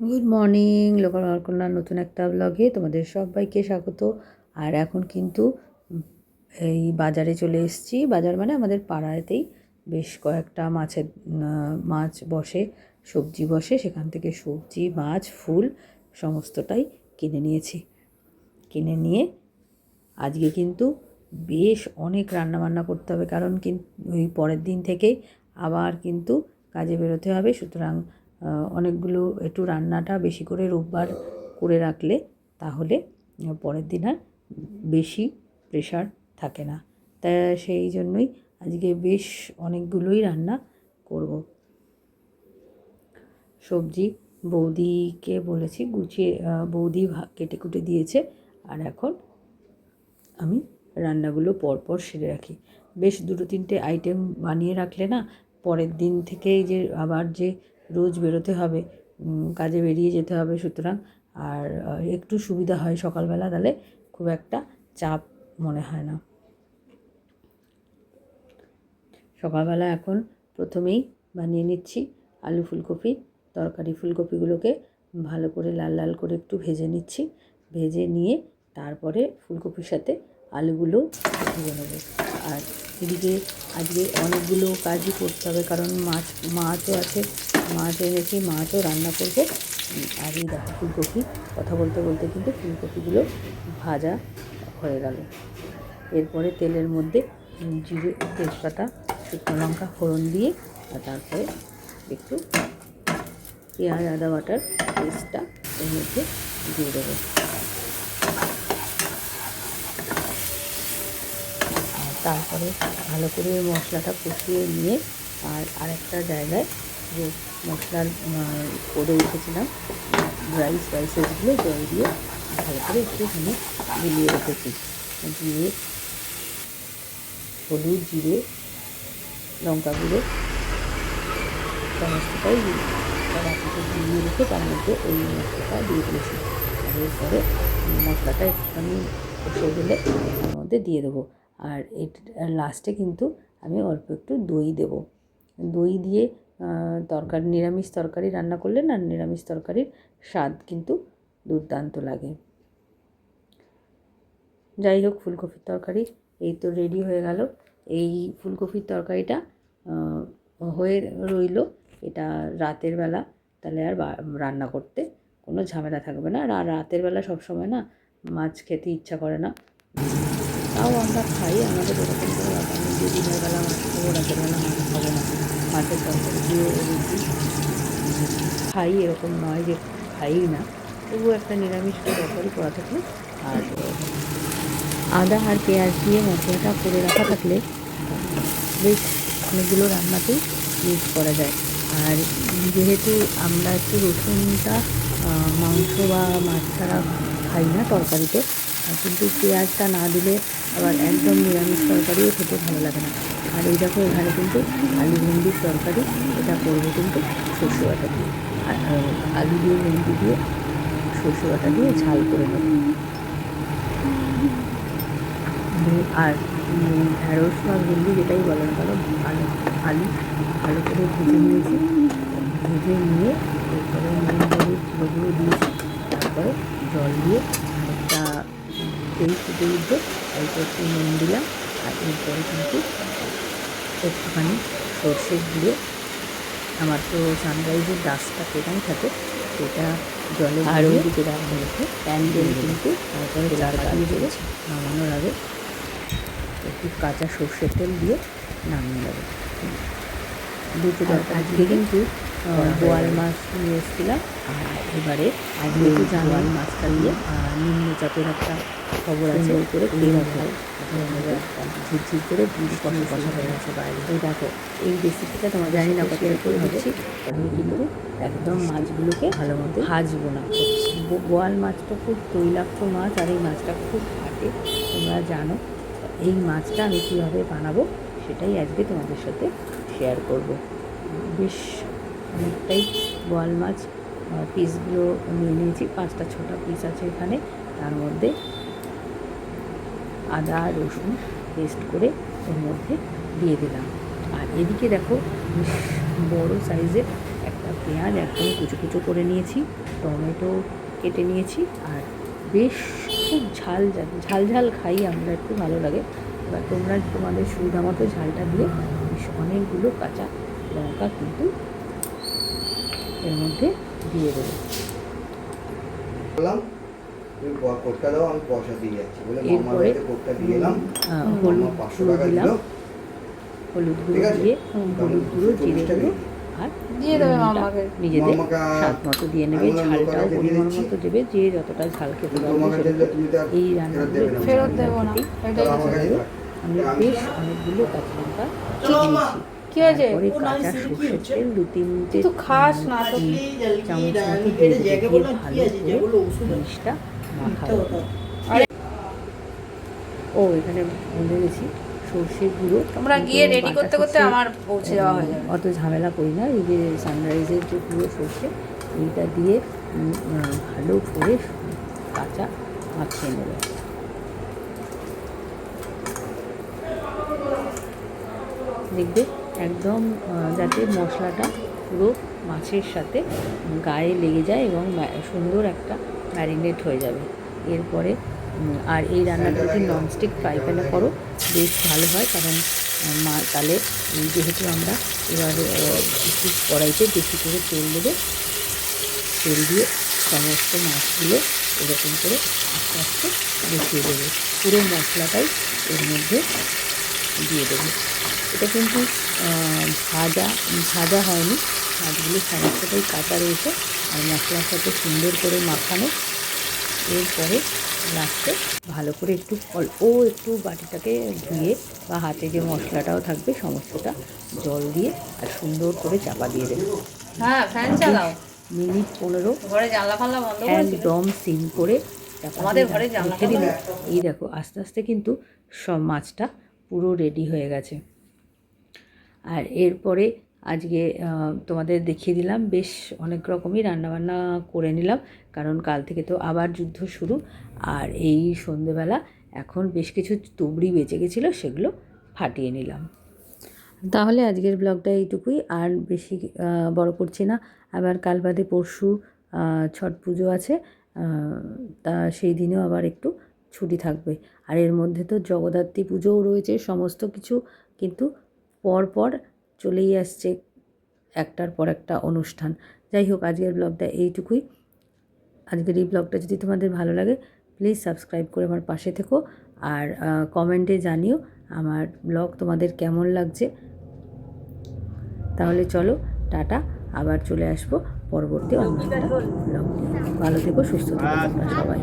Good morning local কন্যার নতুন একটা ব্লগে তোমাদের সবাইকে স্বাগত। আর এখন কিন্তু এই বাজারে চলে এসেছি। বাজার মানে আমাদের পাড়াতেই বেশ কয়েকটা মাছের মাছ বসে, সবজি বসে, সেখান থেকে সবজি, মাছ, ফুল, সমস্তটাই কিনে নিয়েছি। কিনে নিয়ে আজকে কিন্তু বেশ অনেক রান্না বান্না করতে হবে, কারণ কিন্তু ওই পরের দিন থেকেই আবার কিন্তু কাজে বেরোতে হবে। সুতরাং অনেকগুলো একটু রান্নাটা বেশি করে রোববার করে রাখলে তাহলে পরের দিন আর বেশি প্রেশার থাকে না। তা সেই জন্যই আজকে বেশ অনেকগুলোই রান্না করব। সবজি বৌদিকে বলেছি গুছিয়ে বৌদি কেটে কুটে দিয়েছে আর এখন আমি রান্নাগুলো পরপর সেরে রাখি। বেশ দুটো তিনটে আইটেম বানিয়ে রাখলে না, পরের দিন থেকেই যে আবার যে রোজ বেরোতে হবে কাজে বেরিয়ে যেতে হবে সুতরাং। আর একটু সুবিধা হয় সকালবেলা, তাহলে খুব একটা চাপ মনে হয় না। সকালবেলা এখন প্রথমেই বানিয়ে নিচ্ছি আলু ফুলকপি, তরকারি ফুলকপিগুলোকে ভালো করে লাল লাল করে একটু ভেজে নিচ্ছি। ভেজে নিয়ে তারপরে ফুলকপির সাথে আলুগুলো ভেজে নেব। আর এদিকে আজকে অনেকগুলো কাজই করতে হবে, কারণ মাছ, মাছও আছে, মাছ এনেছি মাছও রান্না করব। আর এই দেখো ফুলকপি, কথা বলতে বলতে কিন্তু ফুলকপিগুলো ভাজা হয়ে গেল। এরপরে তেলের মধ্যে জিরে, তেজপাতা, শুকনো লঙ্কা, ফোড়ন দিয়ে, আর তারপরে একটু পেঁয়াজ, আদা বাটার পেস্টটা এর মধ্যে দিয়ে দেবো আর তারপরে ভালো করে মশলাটা কষিয়ে নিয়ে আর আরেকটা জায়গায় যে মশলার করে রেখেছিলাম ড্রাই স্পাইসেসগুলো জল দিয়ে ভালো করে একটুখানি মিলিয়ে রেখেছি। দিয়ে হলুদ, জিরে, লঙ্কা গুঁড়ো, সমস্তটাই রাখিতে দিয়ে রেখে তার মধ্যে ওই মশলাটা দিয়ে দিয়েছি। এরপরে মশলাটা একটুখানি কষে গেলে তার মধ্যে দিয়ে দেবো। আর এটা লাস্টে কিন্তু আমি অল্প একটু দই দেবো। দই দিয়ে তরকারি, নিরামিষ তরকারি রান্না করলে না নিরামিষ তরকারির স্বাদ কিন্তু দুর্দান্ত লাগে। যাই হোক, ফুলকপির তরকারি এই তো রেডি হয়ে গেল। এই ফুলকপির তরকারিটা হয়ে রইল এটা রাতের বেলা। তাহলে আর রান্না করতে কোনো ঝামেলা থাকবে না। আর রাতের বেলা সব সময় না মাছ খেতে ইচ্ছা করে না। তাও আমরা খাই, আমাদের এরকম করে নেই। যে দিনের বেলা মাছ খাব রাতের বেলা মাছ খাব না। মাছের তরকারি দিয়ে রুটি। খাই এরকম নয় যে খাই না। তবুও একটা নিরামিষ তরকারি করা থাকলে আর আদা আর পেঁয়াজ দিয়ে মশলাটা করে রাখা থাকলে বেশ অনেকগুলো রান্নাতেই ইউজ করা যায়। আর যেহেতু আমরা একটু রসুনটা মাংস বা মাছ ছাড়া খাই না তরকারিতে কিন্তু পেঁয়াজটা না দিলে আবার একদম নিরামিষ তরকারিও খেতে ভালো লাগে না। আর এই দেখো এখানে কিন্তু আলু ভেন্ডির তরকারি এটা করব কিন্তু সর্ষে বাটা দিয়ে। আলু দিয়ে ভেন্ডি দিয়ে সর্ষে বাটা দিয়ে ঝাল করে নেব। আর উম, ঢ্যাঁড়স বা ভেন্ডি যেটাই বলেন কেন আলু আলু ভালো করে ভেজে নিয়েছি। ভেজে নিয়ে এরপরে নুন হলুদ দিয়েছি তারপরে জল দিয়ে তেল ফুটে উঠবে অল্প একটু নুন দিলাম আর এরপরে কিন্তু একটুখানি সর্ষে দিয়ে আমার তো সানরাইজের ডাস্টটা কেটাই থাকে সেটা জলে আরও ওইদিকে রাখা হয়েছে। প্যান্ডেল কিন্তু তারপরে চার দিয়ে দেবো নামানোর আগে একটু কাঁচা সর্ষের তেল দিয়ে নামিয়ে দেবো দুটো আজকে কিন্তু বোয়াল মাছ নিয়ে এসেছিলাম। আর এবারে আজকে তো জানোয়াল মাছটা দিয়ে আহ, নিম্নচাপের একটা খবর আছে। করে তেল হয় ঝিরঝির করে কষা কষা হয়ে গেছে বাইরে। এই দেখো এই রেসিপিটা তোমার জানি না কত করে হচ্ছে আমি কিন্তু একদম মাছগুলোকে ভালো মতো ভাজবো না। বোয়াল মাছটা খুব তৈলাক্ত মাছ আর এই মাছটা খুব ফাটে তোমরা জানো। এই মাছটা আমি কীভাবে বানাবো সেটাই আজকে তোমাদের সাথে শেয়ার করব। বেশ অনেকটাই বোয়াল মাছ পিসগুলো নিয়ে নিয়েছি পাঁচটা, ছোটা পিস আছে এখানে। তার মধ্যে আদা, রসুন পেস্ট করে ওর মধ্যে দিয়ে দিলাম। আর এদিকে দেখো বড় সাইজের একটা পেঁয়াজ একদম কুচো কুচো করে নিয়েছি, টমেটো কেটে নিয়েছি, আর বেশ খুব ঝাল যা- ঝাল ঝাল খাই, আমরা একটু ভালো লাগে। এবার তোমরা তোমাদের সুবিধা মতো ঝালটা দিয়ে অনেকগুলো কাঁচা লঙ্কা কিন্তু এর মধ্যে দিয়ে দেবো। বললাম তুমি প- কোটটা দাও আমি পয়সা দিয়ে যাচ্ছি বলে মামার বাড়িতে কোটটা দিয়ে এলাম। মামা হলুদ পাঁচশো গুঁড়ো টাকা দিল হলুদ গুঁড়ো দিয়ে হলুদ গুঁড়ো জিরে গুঁড়ো আর দিয়ে দেবে মামাকে। নিজেদের স্বাদ মতো দিয়ে নেবে। আমি ঝালটাও পরিমাণ মতো দেবে যে যতটা ঝাল খেতে পারবে এই ফেরত রান্নাগুলো দেবে না। ফেরত দেবো না। এটাই আমার। আমি বেশ অনেকগুলো কাঁচা লঙ্কা চলো কি হয়েছে? তারপরে কাঁচা সর্ষের তেল দু তিনটে তো খাস না তো। চামচ মতো দিয়ে দিয়ে ভালো করে জিনিসটা মাখাবো ও এখানে ভুলে গেছি সর্ষের গুঁড়ো তোমরা গিয়ে রেডি করতে করতে আমার পৌঁছে যাওয়া হয়ে যাবে। অত ঝামেলা করি না এই যে সানরাইজের যে গুঁড়ো সর্ষে এইটা দিয়ে ভালো করে কাঁচা মাখিয়ে নেবে। দেখবে একদম যাতে মশলাটা পুরো মাছের সাথে গায়ে লেগে যায় এবং সুন্দর একটা ম্যারিনেট হয়ে যাবে। এরপরে আর এই রান্নাটা যদি ননস্টিক ফ্রাই প্যানে করো, বেশ ভালো হয় কারণ মা, তাহলে যেহেতু আমরা এবার একটু কড়াইতে বেশি করে তেল দেবে, তেল দিয়ে সমস্ত মাছগুলো এরকম করে আস্তে আস্তে বসিয়ে দেবে। পুরো মশলাটাই এর মধ্যে দিয়ে দেবো। এটা কিন্তু ভাজা ভাজা হয়নি। মাছগুলো সমস্তটাই কাঁচা রয়েছে আর মশলার সাথে সুন্দর করে মাখানো। এরপরে লাস্টে ভালো করে একটু অল্প একটু বাটিটাকে ধুয়ে বা হাতে যে মশলাটাও থাকবে সমস্তটা জল দিয়ে আর সুন্দর করে চাপা দিয়ে দেবে। হ্যাঁ ফ্যান চালাও। মিনিট পনেরো ঘরে জানলা ফাল্লা বন্ধ একদম সিম করে আমাদের ঘরে জানলা দিলে এই দেখো আস্তে আস্তে কিন্তু সব মাছটা পুরো রেডি হয়ে গেছে। আর এরপরে আজকে তোমাদের দেখিয়ে দিলাম, বেশ অনেক রকমই রান্নাবান্না করে নিলাম, কারণ কাল থেকে তো আবার যুদ্ধ শুরু। আর এই সন্ধেবেলা এখন বেশ কিছু তুবড়ি বেঁচে গেছিল, সেগুলো ফাটিয়ে নিলাম। তাহলে আজকের ব্লগটা এইটুকুই, আর বেশি বড় করছি না। আবার কাল বাদে পরশু ছট পুজো আছে তা সেই দিনেও আবার একটু ছুটি থাকবে। আর এর মধ্যে তো জগদ্ধাত্রী পুজোও রয়েছে, সমস্ত কিছু কিন্তু পর পর চলেই আসছে একটার পর একটা অনুষ্ঠান। যাই হোক, আজকের ব্লগটা এইটুকুই। আজকের এই ব্লগটা যদি তোমাদের ভালো লাগে প্লিজ সাবস্ক্রাইব করে আমার পাশে থেকো। আর কমেন্টে জানিও আমার ব্লগ তোমাদের কেমন লাগছে। তাহলে চলো, টাটা। আবার চলে আসব পরবর্তী অন্য ভালো থেকো, সুস্থ থেকো সবাই।